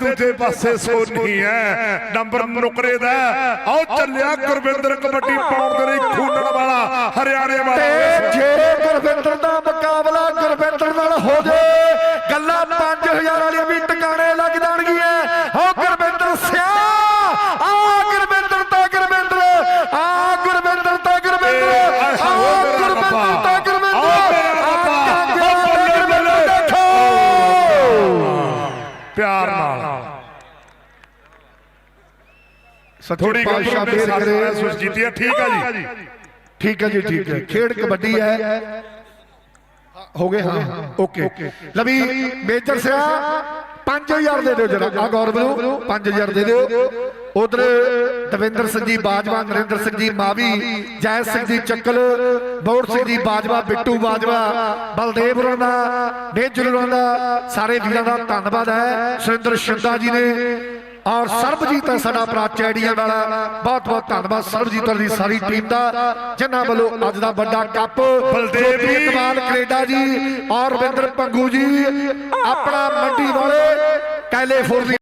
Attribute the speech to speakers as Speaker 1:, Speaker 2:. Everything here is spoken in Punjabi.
Speaker 1: ਦੂਜੇ ਪਾਸੇ ਸੋਨੀ ਹੈ। ਨੰਬਰ ਨੁਕਰੇ ਦਾ। ਆਓ ਚੱਲਿਆ ਗੁਰਵਿੰਦਰ ਕਬੱਡੀ ਪਾਉਣ ਦੇ ਲਈ ਖੂਨਣ ਵਾਲਾ, ਹਰਿਆਣੇ ਵਾਲਾ।
Speaker 2: ਜੇ ਗੁਰਵਿੰਦਰ ਦਾ ਮੁਕਾਬਲਾ ਗੁਰਵਿੰਦਰ ਨਾਲ ਹੋ ਜੇ ਗੱਲਾਂ 5000 ਵਾਲੀਆਂ ਵੀ ਟਿਕਾਣੇ ਲੱਗ ਜਾਣਗੀਆਂ ਹੋ ਗੁਰਵਿੰਦਰ ਸਿਆ ਆ ਗੁਰਵਿੰਦਰ ਤਾਂ ਗੁਰਵਿੰਦਰ ਆ ਗੁਰਵਿੰਦਰ ਤਾਂ ਗੁਰਵਿੰਦਰ ਆ ਗੁਰਵਿੰਦਰ ਤਾਂ ਗੁਰਵਿੰਦਰ ਆ ਗੁਰਵਿੰਦਰ ਦੇਖੋ
Speaker 1: ਪਿਆਰ ਨਾਲ। ਥੋੜੀ ਗੱਲ ਸਾਥ
Speaker 2: ਕਰੇ
Speaker 1: ਸੁਰਜੀਤੀ ਹੈ ਠੀਕ ਹੈ ਜੀ?
Speaker 2: ਠੀਕ ਹੈ ਜੀ। ਠੀਕ ਹੈ ਖੇਡ ਕਬੱਡੀ ਹੈ। ਹੋ। ਗਏ ਹਾਂ। ਓਕੇ। ਲਵੀ ਮੇਜਰ ਸਿਆ 5000 ਦੇ ਦਿਓ ਜਰਾ। ਆ ਗੌਰਵ ਨੂੰ 5000 ਦੇ ਦਿਓ। ਉਧਰ ਦਵਿੰਦਰ ਸਿੰਘ ਜੀ ਬਾਜਵਾ ਨਰਿੰਦਰ ਸਿੰਘ ਜੀ ਮਾਵੀ ਜੈ ਸਿੰਘ ਜੀ ਚੱਕਲ ਬੌੜ ਸਿੰਘ ਜੀ ਬਾਜਵਾ ਬਿੱਟੂ ਬਾਜਵਾ ਬਲਦੇਵ ਹੋਰਾਂ ਦਾ ਮੇਜਰ ਹੋਰਾਂ ਦਾ ਸਾਰੇ ਵੀਰਾਂ ਦਾ ਧੰਨਵਾਦ ਹੈ ਸੁਰਿੰਦਰ ਸ਼ਿੰਦਾ ਜੀ ਨੇ ਔਰ ਸਰਬਜੀਤ ਹੈ ਸਾਡਾ ਭਰਾ ਚੈੜੀਆਂ ਵਾਲਾ ਬਹੁਤ ਬਹੁਤ ਧੰਨਵਾਦ ਸਰਬਜੀਤ ਔਰ ਦੀ ਸਾਰੀ ਟੀਮ ਦਾ ਜਿਨ੍ਹਾਂ ਵੱਲੋਂ ਅੱਜ ਦਾ ਵੱਡਾ ਕੱਪ
Speaker 1: ਬਲਦੇਵ ਜੀ।
Speaker 2: ਇਕਬਾਲ ਕੈਨੇਡਾ ਜੀ ਔਰ ਰਵਿੰਦਰ ਪੰਗੂ ਜੀ ਆਪਣਾ ਮੰਡੀ ਵਾਲੇ ਕੈਲੇਫੋਰਨੀਆ